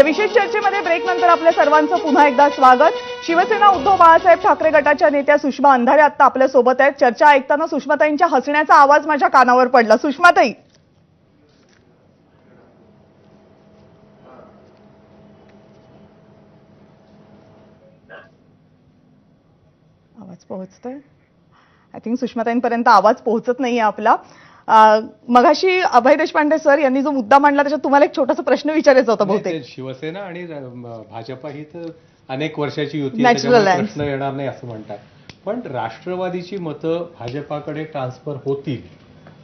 या विशेष चर्चेमध्ये ब्रेक नंतर आपल्या सर्वांचं पुन्हा एकदा स्वागत. शिवसेना उद्धव बाळासाहेब ठाकरे गटाच्या नेत्या सुषमा अंधारे आता आपल्यासोबत आहेत. चर्चा ऐकताना सुषमाताईंच्या हसण्याचा आवाज माझ्या कानावर पडला. सुषमाताई. आवाज पोहोचतोय? आय थिंक सुषमाताईंपर्यंत आवाज पोहोचत नाहीये आपला. मगाशी अभय देशपांडे सर यांनी जो मुद्दा मांडला त्याच्यात तुम्हाला एक छोटासा प्रश्न विचारायचा होता बहुतेक. शिवसेना आणि भाजपा ही तर अनेक वर्षाची युती. प्रश्न येणार नाही असं म्हणतात. पण राष्ट्रवादीची मतं भाजपाकडे ट्रान्सफर होतील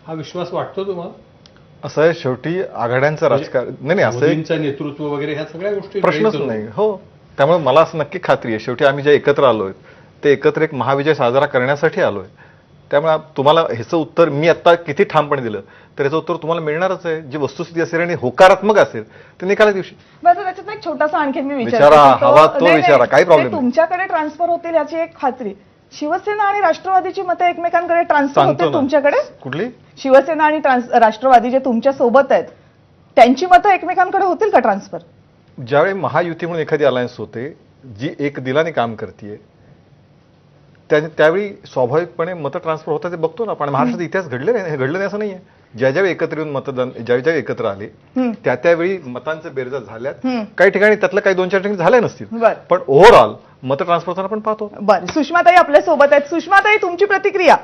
हा विश्वास वाटतो तुम्हाला? असं आहे शेवटी आघाड्यांचं राजकारण नाही नाही असं नेतृत्व वगैरे ह्या सगळ्या गोष्टी प्रश्नच. नाही हो. त्यामुळे मला असं नक्की खात्री आहे. शेवटी आम्ही जे एकत्र आलोय ते एकत्र एक महाविजय साजरा करण्यासाठी आलोय. त्यामुळे तुम्हाला ह्याचं उत्तर मी आता किती ठामपणे दिलं तर याचं उत्तर तुम्हाला मिळणारच आहे. जी वस्तुस्थिती असेल आणि होकारात्मक असेल ते निकाला दिवशी. बरं त्याच्यात एक छोटासा आणखीन मी विचारा, हवा तो विचारा, काही नाही. तुमच्याकडे ट्रान्सफर होतील याची एक खात्री. शिवसेना आणि राष्ट्रवादीची मतं एकमेकांकडे ट्रान्सफर होतील. तुमच्याकडे? कुठली? शिवसेना आणि राष्ट्रवादी जे तुमच्यासोबत आहेत त्यांची मतं एकमेकांकडे होतील का ट्रान्सफर ज्यावेळी महायुती म्हणून एखादी अलायन्स होते जी एक दिलाने काम करते त्यावेळी स्वाभाविकपणे मतं ट्रान्सफर होतात ते बघतो ना आपण. महाराष्ट्रात इतिहास घडले नाही हे घडलं नाही असं नाहीये. ज्या ज्यावेळी एकत्र येऊन मतदान ज्या ज्यावेळी एकत्र आले. त्या त्यावेळी मतांचं बेरजा झाल्यात. काही ठिकाणी त्यातलं काही दोन चार ठिकाणी झाल्या नसतील. पण ओव्हरऑल मतं ट्रान्सफर होताना आपण पाहतो. बरं. सुषमाताई आपल्यासोबत आहेत. सुषमाताई तुमची प्रतिक्रिया?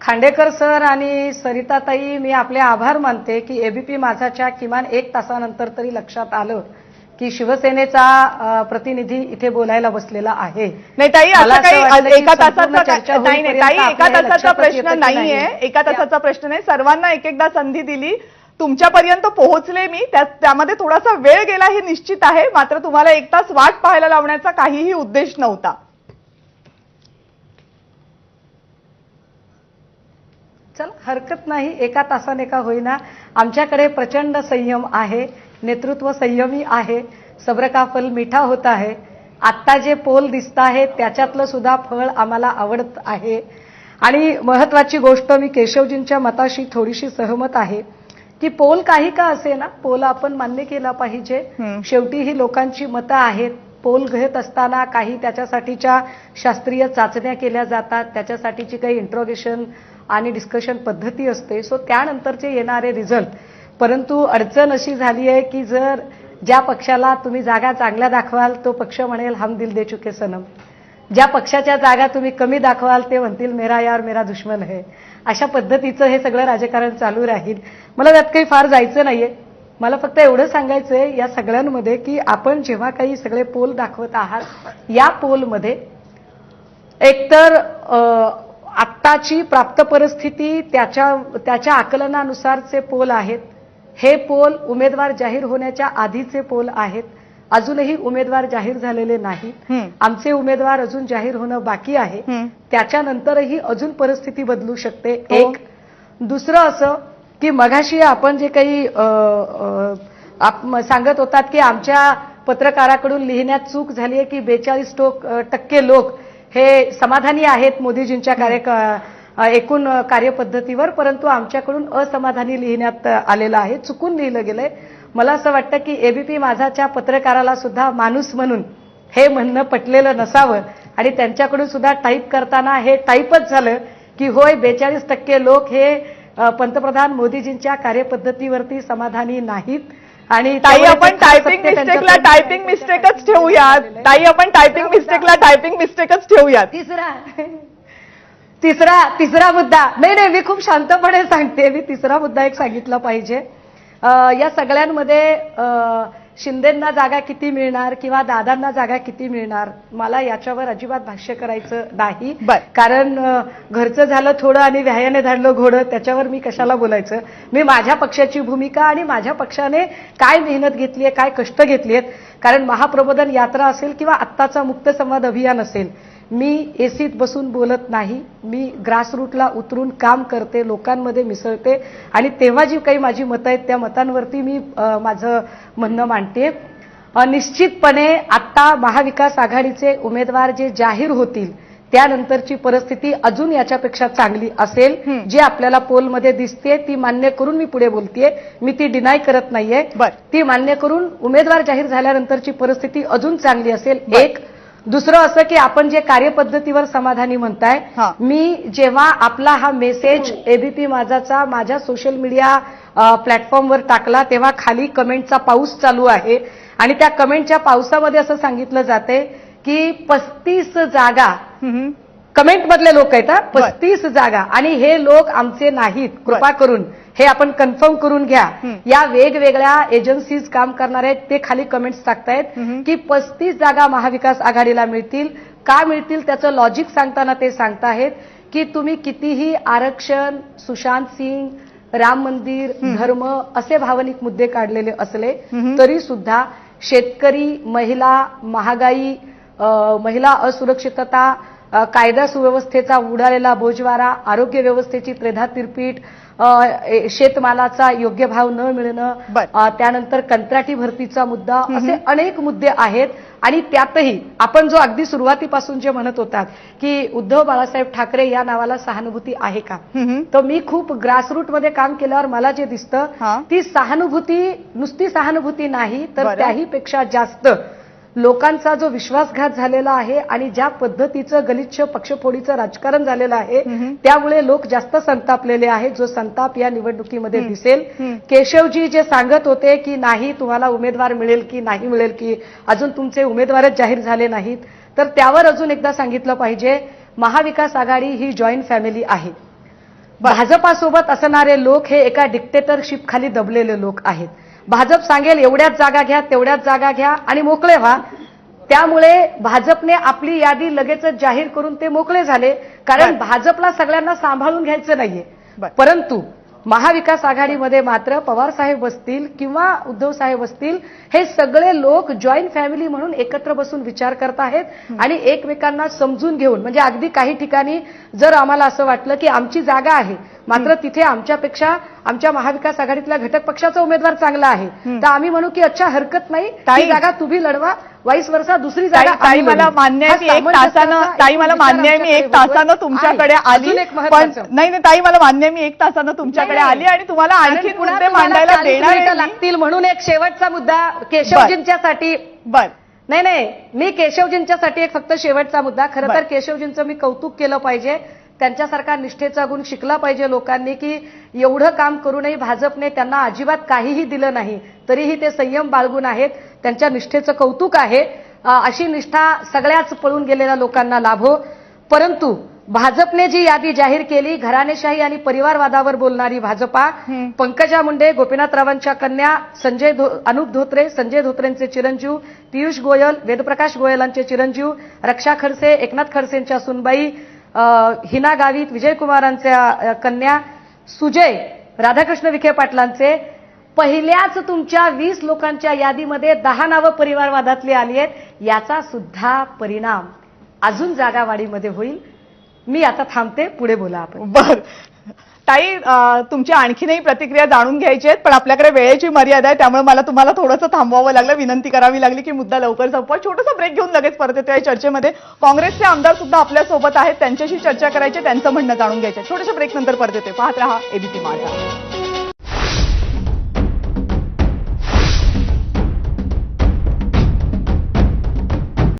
खांडेकर सर आणि सरिताताई मी आपले आभार मानते की एबीपी माझाच्या किमान एक तासानंतर तरी लक्षात आलं. की शिवसेनेचा प्रतिनिधी इथे बोलायला बसलेला आहे. नाही ताई असं काही एका तासाचा ताई एका तासाचा प्रश्न नाहीये. नाही. एका तासाचा प्रश्न नाही. सर्वांना एक एकदा संधी दिली. तुमच्यापर्यंत पोहोचले मी. त्या- त्यामध्ये थोडासा वेळ गेला हे निश्चित आहे. मात्र तुम्हाला एक तास वाट पाहायला लावण्याचा काहीही उद्देश नव्हता. चल हरकत नाही. एका तासाने का होईना. आमच्याकडे प्रचंड संयम आहे. नेतृत्व संयमी आहे सब्र का फल मिठा होत आहे. आत्ता जे पोल दिसत आहे त्याच्यातलं सुद्धा फळ आम्हाला आवडत आहे. आणि महत्वाची गोष्ट मी केशवजींच्या मताशी थोडीशी सहमत आहे की पोल काही का असे ना पोल आपण मान्य केला पाहिजे. शेवटी ही लोकांची मतं आहेत. पोल घेत असताना काही त्याच्यासाठीच्या शास्त्रीय चाचण्या केल्या जातात त्याच्यासाठीची काही इंट्रोगेशन आणि डिस्कशन पद्धती असते. सो त्यानंतरचे येणारे रिझल्ट परंतु अडचण अशी झाली आहे की जर ज्या पक्षाला तुम्ही जागा चांगल्या दाखवाल तो पक्ष म्हणेल हम दिल दे चुके सनम. ज्या पक्षाच्या जागा तुम्ही कमी दाखवाल ते म्हणतील मेरा यार मेरा दुश्मन है. अशा पद्धतीचं हे सगळं राजकारण चालू राहील. मला त्यात काही फार जायचं नाहीये. मला फक्त एवढं सांगायचं आहे या सगळ्यांमध्ये की आपण जेव्हा काही सगळे पोल दाखवत आहात या पोलमध्ये एकतर आत्ताची प्राप्त परिस्थिती त्याच्या त्याच्या आकलनानुसारचे पोल आहेत. हे पोल उमेदवार जाहीर होण्याच्या आधीचे पोल आहेत अजूनही उमेदवार जाहीर झालेले नाहीत. आमचे उमेदवार अजून जाहीर होणं बाकी आहे. त्याच्यानंतरही अजून परिस्थिती बदलू शकते. एक दुसरं असं की मघाशी आपण जे काही सांगत होतात की आमच्या पत्रकाराकडून लिहिण्यात चूक झाली आहे की बेचाळीस टक्के लोक हे समाधानी आहेत मोदीजींच्या कार्य अ, एकूण कार्यपद्धतीवर परंतु आमच्याकडून असमाधानी लिहिण्यात आलेलं आहे. चुकून लिहिलं गेलंय. मला असं वाटतं की एबीपी माझाच्या पत्रकाराला सुद्धा माणूस म्हणून हे म्हणणं पटलेलं नसावं. आणि त्यांच्याकडून सुद्धा टाईप करताना हे टाईपच झालं की होय बेचाळीस टक्के लोक हे पंतप्रधान मोदीजींच्या कार्यपद्धतीवरती समाधानी नाहीत. आणि ताई आपण टायपिंग मिस्टेकला टायपिंग मिस्टेकच ठेवूयात. ताई आपण टायपिंग मिस्टेकला टायपिंग मिस्टेकच ठेवूयात. तिसरा. तिसरा तिसरा मुद्दा. नाही नाही मी खूप शांतपणे सांगते. मी तिसरा मुद्दा एक सांगितला पाहिजे. या सगळ्यांमध्ये शिंदेंना जागा किती मिळणार किंवा दादांना जागा किती मिळणार मला याच्यावर अजिबात भाष्य करायचं नाही. कारण घरचं झालं थोडं आणि व्यायाने धाडलं घोडं त्याच्यावर मी कशाला बोलायचं? मी माझ्या पक्षाची भूमिका आणि माझ्या पक्षाने काय मेहनत घेतली आहे काय कष्ट घेतली आहेत? कारण महाप्रबोधन यात्रा असेल किंवा आत्ताचा मुक्त संवाद अभियान असेल मी एसीत बसून बोलत नाही मी ग्रासरूटला उतरून काम करते लोकांमध्ये मिसळते आणि तेव्हा जी काही माझी मतं आहेत त्या मतांवरती मी माझं म्हणणं मांडते निश्चितपणे आत्ता महाविकास आघाडीचे उमेदवार जे जाहीर होतील त्यानंतरची परिस्थिती अजून याच्यापेक्षा चांगली असेल. जी आपल्याला पोलमध्ये दिसते ती मान्य करून मी पुढे बोलतेय मी ती डिनाय करत नाहीये बर. ती मान्य करून उमेदवार जाहीर झाल्यानंतरची परिस्थिती अजून चांगली असेल. एक दुसरं असं की आपण जे कार्यपद्धतीवर समाधानी म्हणताय. मी जेव्हा आपला हा मेसेज एबीपी माझाचा माझ्या सोशल मीडिया प्लॅटफॉर्मवर टाकला तेव्हा खाली कमेंटचा पाऊस चालू आहे. आणि त्या कमेंटच्या पावसामध्ये असं सांगितलं जाते की पस्तीस जागा हम्म. कमेंट मधले लोक आहेत पस्तीस जागा. आणि हे लोक आमचे नाहीत कृपा करून. हे आपण कन्फर्म करून घ्या. या वेगवेगळ्या एजन्सीज काम करणार आहेत ते खाली कमेंट्स टाकतायत. की पस्तीस जागा महाविकास आघाडीला मिळतील का मिळतील त्याचं लॉजिक सांगताना ते सांगताहेत की तुम्ही कितीही आरक्षण सुशांत सिंग राम मंदिर धर्म असे भावनिक मुद्दे काढलेले असले. तरी सुद्धा शेतकरी महिला महागाई महिला असुरक्षितता कायदा सुव्यवस्थेचा उडालेला बोजवारा आरोग्य व्यवस्थेची त्रेधा तिरपीट शेतमालाचा योग्य भाव न मिळणं त्यानंतर कंत्राटी भरतीचा मुद्दा असे अनेक मुद्दे आहेत आणि त्यातही आपण जो अगदी सुरुवातीपासून जे म्हणत होतात की उद्धव बाळासाहेब ठाकरे या नावाला सहानुभूती आहे का. तर मी खूप ग्रासरूटमध्ये काम केल्यावर मला जे. दिसतं ती सहानुभूती नुसती सहानुभूती नाही तर. त्याही पेक्षा जास्त लोकांचा जो विश्वासघात झालेला आहे आणि ज्या पद्धतीचं गलिच्छ पक्षफोडीचं राजकारण झालेलं आहे. त्यामुळे लोक जास्त संतापलेले आहेत. जो संताप या निवडणुकीमध्ये दिसेल. केशवजी जे सांगत होते की नाही तुम्हाला उमेदवार मिळेल की नाही मिळेल की अजून तुमचे उमेदवारच जाहीर झाले नाहीत तर त्यावर अजून एकदा सांगितलं पाहिजे महाविकास आघाडी ही जॉईंट फॅमिली आहे. भाजपासोबत असणारे लोक हे एका डिक्टेटरशिप खाली दबलेले लोक आहेत. भाजप सांगेल एवढ्याच जागा घ्या तेवढ्याच जागा घ्या आणि मोकळे व्हा त्यामुळे भाजपने आपली यादी लगेचच जाहीर करून ते मोकळे झाले कारण. भाजपला सगळ्यांना सांभाळून घ्यायचं नाहीये. परंतु महाविकास आघाडीमध्ये मात्र पवार साहेब असतील किंवा उद्धव साहेब असतील हे सगळे लोक जॉईंट फॅमिली म्हणून एकत्र बसून विचार करत आहेत आणि एकमेकांना समजून घेऊन म्हणजे अगदी काही ठिकाणी जर आम्हाला असं वाटलं की आमची जागा आहे मात्र तिथे आमच्यापेक्षा आमच्या महाविकास आघाडीतल्या घटक पक्षाचा उमेदवार चांगला आहे तर आम्ही म्हणू की अच्छा हरकत नाही ताई- ती जागा तुम्ही लढवा वाईस वर्षा दुसरी जागा ताई मला. मान्य आहे मी एक तासानं ताई मला मान्य आहे मी एक तासानं. तुमच्याकडे. आली पण. नाही नाही ताई मला मान्य आहे मी एक तासानं तुमच्याकडे आली आणि तुम्हाला आणखी मुद्दे मांडायला 40 देणार. लागतील म्हणून एक शेवटचा मुद्दा केशवजींच्यासाठी बर नाही नाही मी केशवजींच्यासाठी एक फक्त शेवटचा मुद्दा खरं तर. केशवजींचं मी कौतुक केलं पाहिजे त्यांच्यासारखा निष्ठेचा गुण शिकला पाहिजे लोकांनी की एवढं काम करूनही भाजपने त्यांना अजिबात काहीही दिलं नाही तरीही ते संयम बाळगून आहेत त्यांच्या निष्ठेचं कौतुक आहे अशी निष्ठा सगळ्याच पळून गेलेल्या लोकांना लाभो परंतु भाजपने जी यादी जाहीर केली घराणेशाही आणि परिवारवादावर बोलणारी भाजपा. पंकजा मुंडे गोपीनाथरावांच्या कन्या संजय धो अनुप धोत्रे संजय धोत्रेंचे चिरंजीव पियुष गोयल वेदप्रकाश गोयलांचे चिरंजीव रक्षा खडसे एकनाथ खडसेंच्या सुनबाई हिना गावित विजयकुमारांच्या कन्या सुजय राधाकृष्ण विखे पाटलांचे पहिल्याच तुमच्या वीस लोकांच्या यादीमध्ये दहा नावं परिवारवादातली आली आहेत. याचा सुद्धा परिणाम अजून जागावाढीमध्ये होईल. मी आता थांबते पुढे बोला आपण. बर. ताई तुमची आणखीनही प्रतिक्रिया जाणून घ्यायची आहेत पण आपल्याकडे वेळेची मर्यादा आहे त्यामुळे मला तुम्हाला थोडंसं थांबवावं लागलं विनंती करावी लागली की मुद्दा लवकर संपवा. छोटंसं ब्रेक घेऊन लगेच परत येतो या चर्चेमध्ये. काँग्रेसचे आमदार सुद्धा आपल्यासोबत आहेत त्यांच्याशी चर्चा करायची त्यांचं म्हणणं जाणून घ्यायचं छोट्याशा ब्रेक नंतर परत येते पाहत राहा एबीपी माझा.